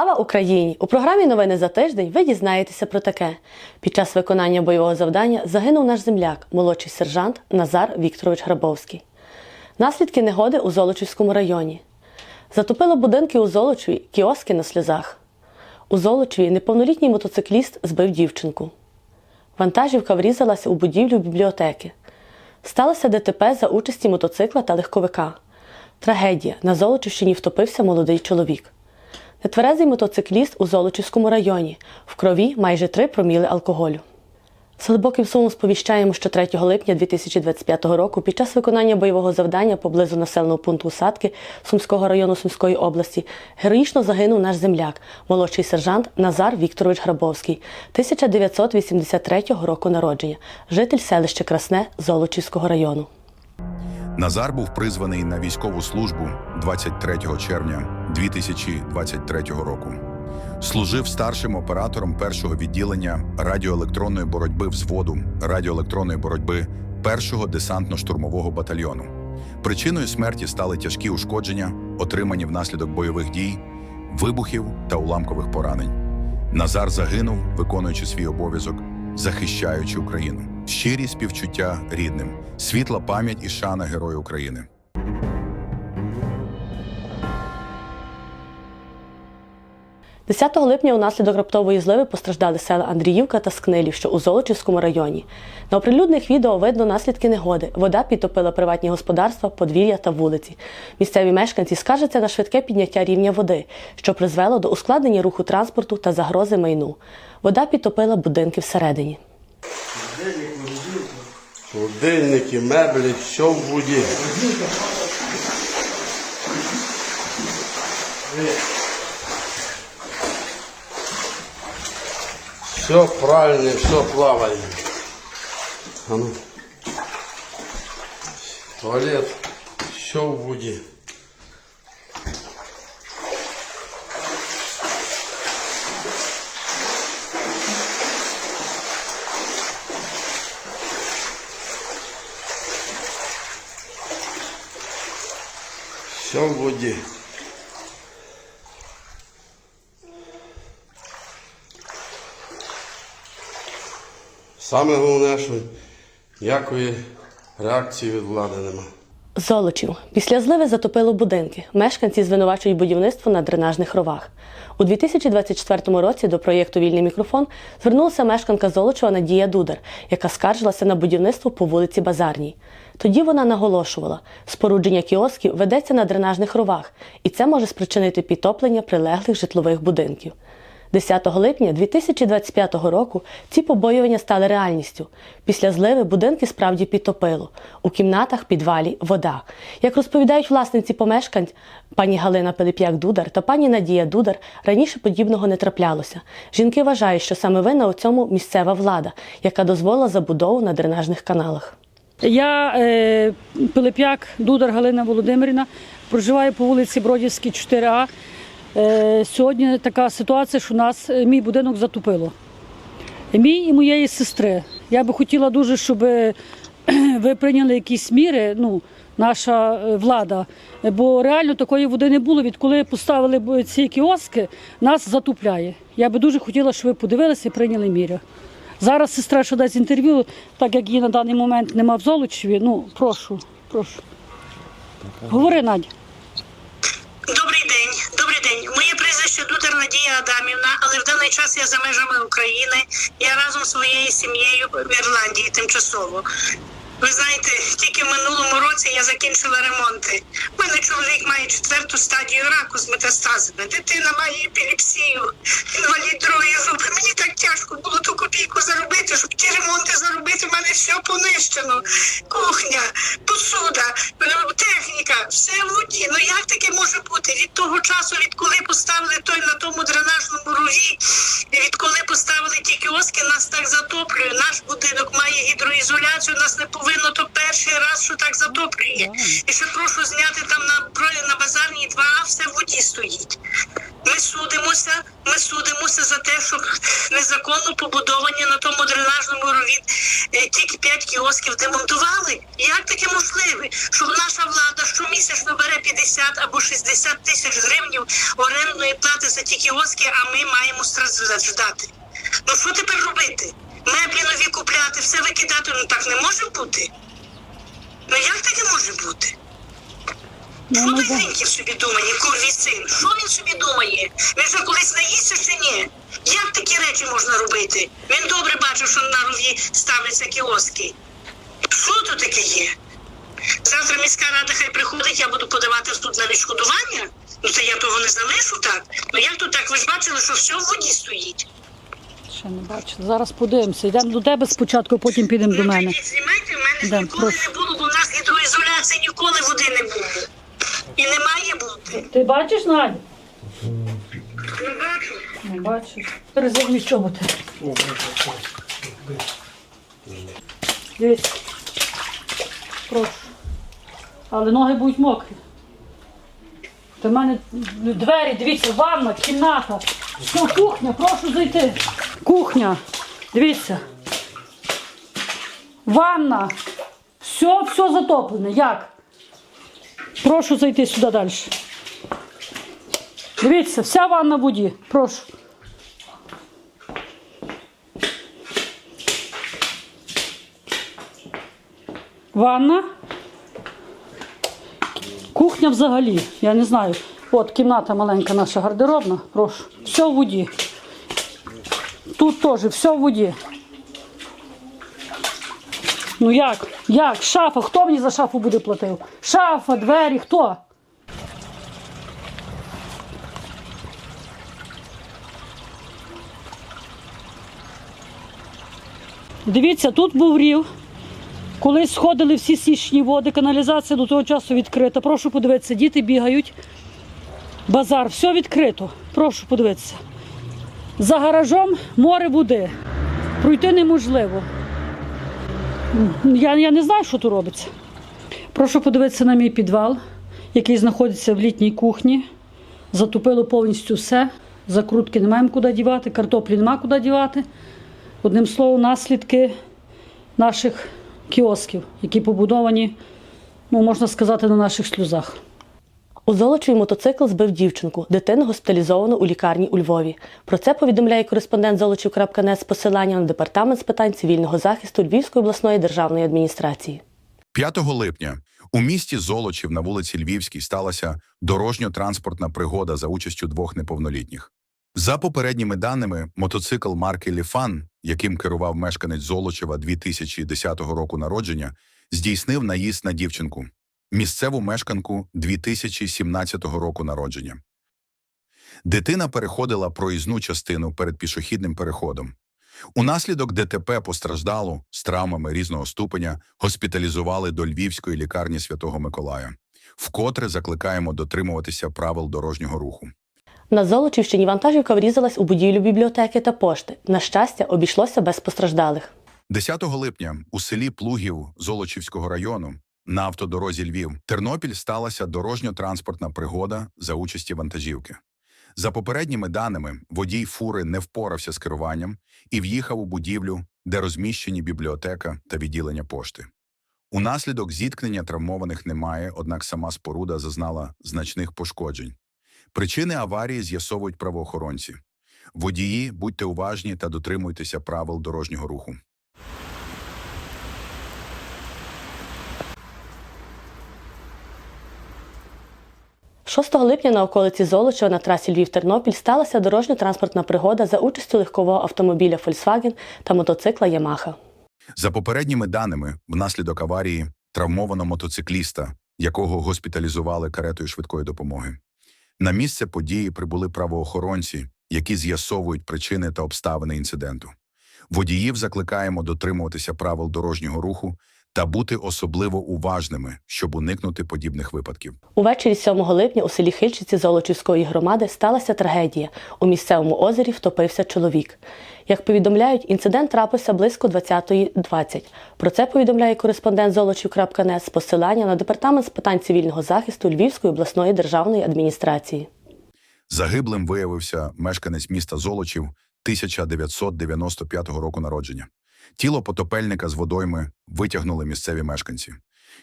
Слава Україні! У програмі Новини за тиждень ви дізнаєтеся про таке. Під час виконання бойового завдання загинув наш земляк, молодший сержант Назар Вікторович Грабовський. Наслідки негоди у Золочівському районі. Затопило будинки у Золочеві, кіоски на сльозах. У Золочеві неповнолітній мотоцикліст збив дівчинку. Вантажівка врізалася у будівлю бібліотеки. Сталося ДТП за участі мотоцикла та легковика. Трагедія. На Золочівщині втопився молодий чоловік. Нетверезий мотоцикліст у Золочівському районі. В крові майже 3 проміли алкоголю. З глибоким сумом сповіщаємо, що 3 липня 2025 року під час виконання бойового завдання поблизу населеного пункту Усадки Сумського району Сумської області героїчно загинув наш земляк, молодший сержант Назар Вікторович Грабовський, 1983 року народження, житель селища Красне Золочівського району. Назар був призваний на військову службу 23 червня 2023 року. Служив старшим оператором першого відділення радіоелектронної боротьби взводу радіоелектронної боротьби першого десантно-штурмового батальйону. Причиною смерті стали тяжкі ушкодження, отримані внаслідок бойових дій, вибухів та уламкових поранень. Назар загинув, виконуючи свій обов'язок, захищаючи Україну. Щирі співчуття рідним, світла пам'ять і шана Герою України. – 10 липня унаслідок раптової зливи постраждали села Андріївка та Скнилів, що у Золочівському районі. На оприлюдних відео видно наслідки негоди. Вода підтопила приватні господарства, подвір'я та вулиці. Місцеві мешканці скаржаться на швидке підняття рівня води, що призвело до ускладнення руху транспорту та загрози майну. Вода підтопила будинки всередині. Холодильники, меблі, що в воді. Все правильно, все плаває. А ну. Туалет, що в воді. Все в воді. Саме головне, що ніякої реакції від влади нема. Золочів. Після зливи затопило будинки. Мешканці звинувачують будівництво на дренажних ровах. У 2024 році до проєкту Вільний мікрофон звернулася мешканка Золочева Надія Дудар, яка скаржилася на будівництво по вулиці Базарній. Тоді вона наголошувала, спорудження кіосків ведеться на дренажних ровах, і це може спричинити підтоплення прилеглих житлових будинків. 10 липня 2025 року ці побоювання стали реальністю. Після зливи будинки справді підтопило. У кімнатах, підвалі вода. Як розповідають власниці помешкань, пані Галина Пилип'як-Дудар та пані Надія Дудар, раніше подібного не траплялося. Жінки вважають, що саме винна у цьому місцева влада, яка дозволила забудову на дренажних каналах. Я е, Пилип'як Дудар Галина Володимирівна, проживаю по вулиці Бродівській, 4А. Е, сьогодні така ситуація, що нас е, мій будинок затопило. Мій і моєї сестри. Я би хотіла дуже, щоб ви прийняли якісь міри, ну, наша е, влада. Бо реально такої води не було. Відколи поставили ці кіоски, нас затупляє. Я би дуже хотіла, щоб ви подивилися і прийняли міри. Зараз сестра що дасть інтерв'ю, так як її на даний момент нема в Золочеві. Ну, прошу, прошу. Говори, Надя. День. Моє прізвище Дудар Надія Адамівна, але в даний час я за межами України. Я разом з своєю сім'єю в Ірландії тимчасово. Ви знаєте, тільки в минулому році я закінчила ремонти. У мене чоловік має четверту стадію раку з метастазами. Дитина має епілепсію, інвалід другої групи. Мені так тяжко було ту копійку заробити, щоб ті ремонти заробити. У мене все понищено. Кухня, посуда, е, техніка, все в воді. Ну як таке може бути? Від того часу, відколи поставили той на тому дренажному рові, відколи поставили ті кіоски, нас так затоплює. Наш будинок має гідроізоляцію, нас не повинно то перший раз, що так затоплює. І ще прошу зняти там на на базарній 2 все в воді стоїть. Ми судимося, ми судимося за те, щоб незаконно побудовані на тому дренажному рові е, тільки 5 кіосків демонтували. Як таке можливе? Щоб наша влада щомісячно бере 50 або 60 тисяч гривнів орендної плати за ті кіоски, а ми маємо страждати. Ну що тепер робити? Меблі нові купляти, все викидати, ну так не може бути. Ну як таке може бути? Що Ну, да. Собі думає, курвій син? Що він собі думає? Він що колись наїсться чи ні? Як такі речі можна робити? Він добре бачив, що на рові ставляться кіоски. Що тут таке є? Завтра міська рада хай приходить, я буду подавати в суд на відшкодування. Ну це я того не залишу так. Ну як тут так? Ви ж бачили, що все в воді стоїть. Ще не бачила. Зараз подивимося. Йдемо до тебе спочатку, потім підемо до мене. знімайте, в мене ж ніколи прошу. не було, бо в нас гідроізоляції ніколи води не було. І не має бути. Ти бачиш, Надя? Не бачу. Не бачиш. Резервні чоботи. Дивись. Прошу. Але ноги будуть мокрі. До мене двері, дивіться, ванна, кімната. Все, кухня, прошу зайти. Кухня. Дивіться. Ванна. Все, все затоплене. Як? Прошу зайти сюди далі. Дивіться, вся ванна в воді. Прошу. Ванна. Кухня взагалі, я не знаю. От кімната маленька наша гардеробна. Прошу. Все в воді. Тут теж все в воді. Ну як? Як? Шафа. Хто мені за шафу буде платив? Шафа, двері, хто? Дивіться, тут був рів. Колись сходили всі січні води, каналізація до того часу відкрита. Прошу подивитися, діти бігають. Базар, все відкрито. Прошу подивитися. За гаражом море води. Пройти неможливо. Я, я не знаю, що тут робиться. Прошу подивитися на мій підвал, який знаходиться в літній кухні. Затопило повністю все. Закрутки не маємо куди дівати, картоплі нема куди дівати. Одним словом, наслідки наших кіосків, які побудовані, ну, можна сказати, на наших сльозах. У Золочеві мотоцикл збив дівчинку. Дитину госпіталізовано у лікарні у Львові. Про це повідомляє кореспондент Золочів.нет з посиланням на департамент з питань цивільного захисту Львівської обласної державної адміністрації. 5 липня у місті Золочів на вулиці Львівській сталася дорожньо-транспортна пригода за участю двох неповнолітніх. За попередніми даними, мотоцикл марки Ліфан, яким керував мешканець Золочева 2010 року народження, здійснив наїзд на дівчинку, місцеву мешканку 2017 року народження. Дитина переходила проїзну частину перед пішохідним переходом. Унаслідок ДТП постраждалу з травмами різного ступеня госпіталізували до Львівської лікарні Святого Миколая. Вкотре закликаємо дотримуватися правил дорожнього руху. На Золочівщині вантажівка врізалась у будівлю бібліотеки та пошти. На щастя, обійшлося без постраждалих. 10 липня у селі Плугів Золочівського району на автодорозі Львів Тернопіль сталася дорожньо-транспортна пригода за участі вантажівки. За попередніми даними, водій фури не впорався з керуванням і в'їхав у будівлю, де розміщені бібліотека та відділення пошти. Унаслідок зіткнення травмованих немає, однак сама споруда зазнала значних пошкоджень. Причини аварії з'ясовують правоохоронці. Водії, будьте уважні та дотримуйтеся правил дорожнього руху. – 6 липня на околиці Золочева на трасі Львів-Тернопіль сталася дорожньо-транспортна пригода за участю легкового автомобіля Volkswagen та мотоцикла Ямаха. За попередніми даними, внаслідок аварії травмовано мотоцикліста, якого госпіталізували каретою швидкої допомоги. На місце події прибули правоохоронці, які з'ясовують причини та обставини інциденту. Водіїв закликаємо дотримуватися правил дорожнього руху та бути особливо уважними, щоб уникнути подібних випадків. Увечері 7 липня у селі Хильчиці Золочівської громади сталася трагедія. У місцевому озері втопився чоловік. Як повідомляють, інцидент трапився близько 20.20. Про це повідомляє кореспондент Золочів.нет з посилання на департамент з питань цивільного захисту Львівської обласної державної адміністрації. Загиблим виявився мешканець міста Золочів 1995 року народження. Тіло потопельника з водойми витягнули місцеві мешканці.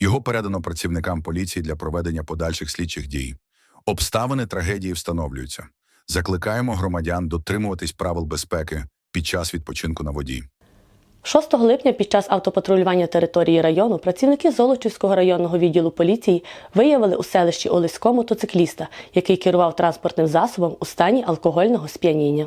Його передано працівникам поліції для проведення подальших слідчих дій. Обставини трагедії встановлюються. Закликаємо громадян дотримуватись правил безпеки під час відпочинку на воді. 6 липня під час автопатрулювання території району працівники Золочівського районного відділу поліції виявили у селищі Олесько мотоцикліста, який керував транспортним засобом у стані алкогольного сп'яніння.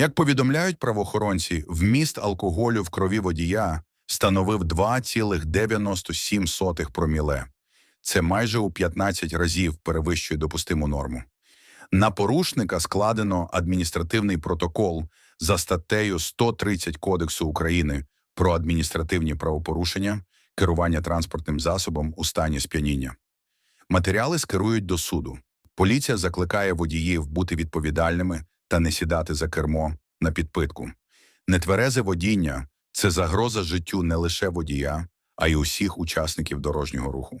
Як повідомляють правоохоронці, вміст алкоголю в крові водія становив 2,97 проміле. Це майже у 15 разів перевищує допустиму норму. На порушника складено адміністративний протокол за статтею 130 Кодексу України про адміністративні правопорушення, керування транспортним засобом у стані сп'яніння. Матеріали скерують до суду. Поліція закликає водіїв бути відповідальними та не сідати за кермо на підпитку. Нетверезе водіння це загроза життю не лише водія, а й усіх учасників дорожнього руху.